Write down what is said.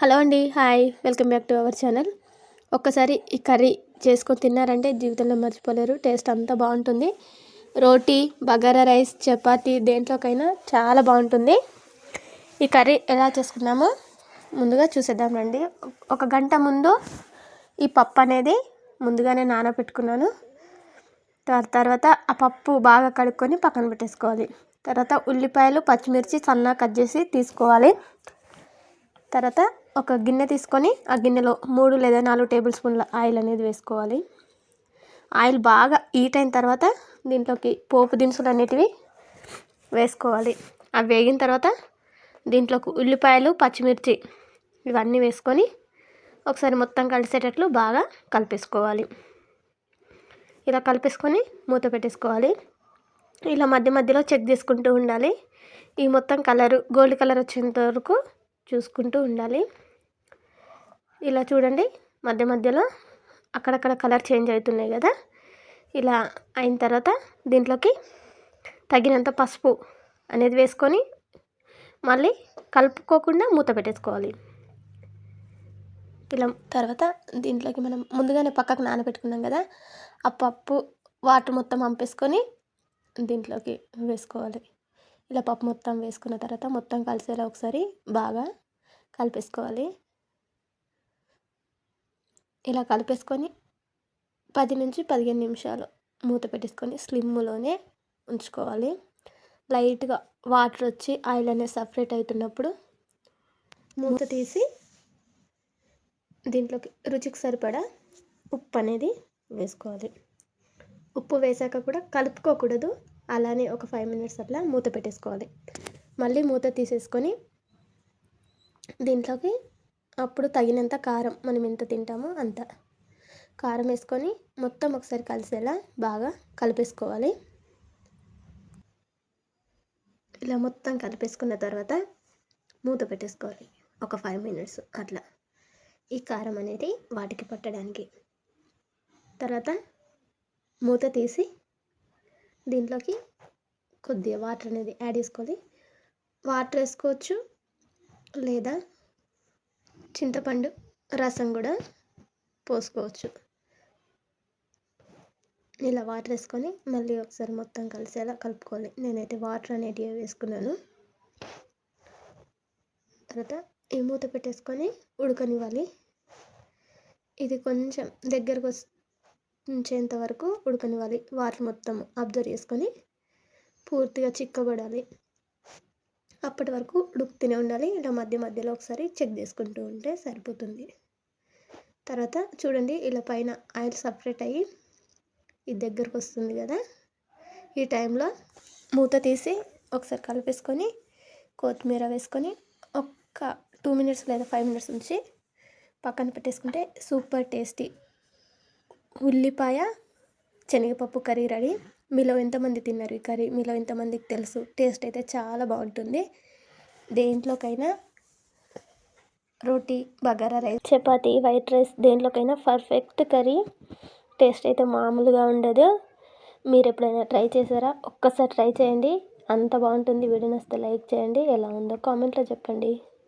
Hello అండి hi. Welcome back to our channel. ఒక్కసారి ఈ కర్రీ చేసుకొని తిన్నారంటే జీవితంలో మర్చిపోలేరు. టేస్ట్ అంతా బాగుంటుంది. రోటీ బగారా రైస్ చపాతీ దేంట్లోకైనా చాలా బాగుంటుంది. ఈ కర్రీ ఎలా చేసుకున్నామో ముందుగా చూసేద్దాం రండి. ఒక గంట ముందు ఈ పప్పు అనేది ముందుగానే నానబెట్టుకున్నాను. తర్వాత ఆ పప్పు బాగా కడుక్కొని పక్కన పెట్టేసుకోవాలి. తర్వాత ఉల్లిపాయలు పచ్చిమిర్చి సన్నగా కట్ చేసి తీసుకోవాలి. తర్వాత ఒక గిన్నె తీసుకొని ఆ గిన్నెలో మూడు లేదా నాలుగు టేబుల్ స్పూన్ల ఆయిల్ అనేది వేసుకోవాలి. ఆయిల్ బాగా హీట్ అయిన తర్వాత దీంట్లోకి పోపు దినుసులు అనేటివి వేసుకోవాలి. అవి వేగిన తర్వాత దీంట్లోకి ఉల్లిపాయలు పచ్చిమిర్చి ఇవన్నీ వేసుకొని ఒకసారి మొత్తం కలిసేటట్లు బాగా కలిపేసుకోవాలి. ఇలా కలిపేసుకొని మూత పెట్టేసుకోవాలి. ఇలా మధ్య మధ్యలో చెక్ చేసుకుంటూ ఉండాలి. ఈ మొత్తం కలరు గోల్డ్ కలర్ వచ్చేంత వరకు చూసుకుంటూ ఉండాలి. ఇలా చూడండి మధ్య మధ్యలో అక్కడక్కడ కలర్ చేంజ్ అవుతున్నాయి కదా. ఇలా అయిన తర్వాత దీంట్లోకి తగినంత పసుపు అనేది వేసుకొని మళ్ళీ కలుపుకోకుండా మూత పెట్టేసుకోవాలి. ఇలా తర్వాత దీంట్లోకి మనం ముందుగానే పక్కకు నానబెట్టుకున్నాం కదా ఆ పప్పు వాటర్ మొత్తం పంపేసుకొని దీంట్లోకి వేసుకోవాలి. ఇలా పప్పు మొత్తం వేసుకున్న తర్వాత మొత్తం కలిసేలా ఒకసారి బాగా కలిపేసుకోవాలి. ఇలా కలిపేసుకొని పది నుంచి పదిహేను నిమిషాలు మూత పెట్టేసుకొని స్లిమ్లోనే ఉంచుకోవాలి. లైట్గా వాటర్ వచ్చి ఆయిల్ అనేది సపరేట్ అవుతున్నప్పుడు మూత తీసి దీంట్లోకి రుచికి సరిపడా ఉప్పు అనేది వేసుకోవాలి. ఉప్పు వేసాక కూడా కలుపుకోకూడదు. అలానే ఒక ఫైవ్ మినిట్స్ అట్లా మూత పెట్టేసుకోవాలి. మళ్ళీ మూత తీసేసుకొని దీంట్లోకి అప్పుడు తగినంత కారం మనం ఎంత తింటామో అంత. కారం వేసుకొని మొత్తం ఒకసారి కలిసేలా బాగా కలిపేసుకోవాలి. ఇలా మొత్తం కలిపేసుకున్న తర్వాత మూత పెట్టేసుకోవాలి. ఒక ఫైవ్ మినిట్స్ అట్లా. ఈ కారం అనేది వాటికి పట్టడానికి. తర్వాత మూత తీసి దీంట్లోకి కొద్దిగా వాటర్ అనేది యాడ్ చేసుకోవాలి. వాటర్ వేసుకోవచ్చు లేదా చింతపండు రసం కూడా పోసుకోవచ్చు. ఇలా వాటర్ వేసుకొని మళ్ళీ ఒకసారి మొత్తం కలిసేలా కలుపుకోవాలి. నేనైతే వాటర్ అనేటివి వేసుకున్నాను. తర్వాత ఈ మూత పెట్టేసుకొని ఉడకనివ్వాలి. ఇది కొంచెం దగ్గరకు వచ్చేంత వరకు ఉడకనివ్వాలి. వాటర్ మొత్తం అబ్జర్వ్ చేసుకొని పూర్తిగా చిక్కబడాలి. అప్పటి వరకు ఉడుకుతూనే ఉండాలి. ఇలా మధ్య మధ్యలో ఒకసారి చెక్ చేసుకుంటూ ఉంటే సరిపోతుంది. తర్వాత చూడండి ఇలా పైన ఆయిల్ సపరేట్ అయ్యి ఇది దగ్గరకు వస్తుంది కదా. ఈ టైంలో మూత తీసి ఒకసారి కలిపేసుకొని కొత్తిమీర వేసుకొని ఒక్క టూ మినిట్స్ లేదా ఫైవ్ మినిట్స్ ఉంచి పక్కన పెట్టేసుకుంటే సూపర్ టేస్టీ ఉల్లిపాయ శనగపప్పు కర్రీ రెడీ. మీలో ఎంతమంది తిన్నారు ఈ కర్రీ? మీలో ఎంతమందికి తెలుసు? టేస్ట్ అయితే చాలా బాగుంటుంది. దేంట్లోకైనా రోటీ bagara rice chapati white rice దేంట్లోకైనా perfect curry. Taste అయితే మామూలుగా ఉండదు. మీరు ఎప్పుడైనా ట్రై చేశారా? ఒక్కసారి ట్రై చేయండి. అంత బాగుంటుంది. వీడియో లైక్ చేయండి. ఎలా ఉందో కామెంట్లో చెప్పండి.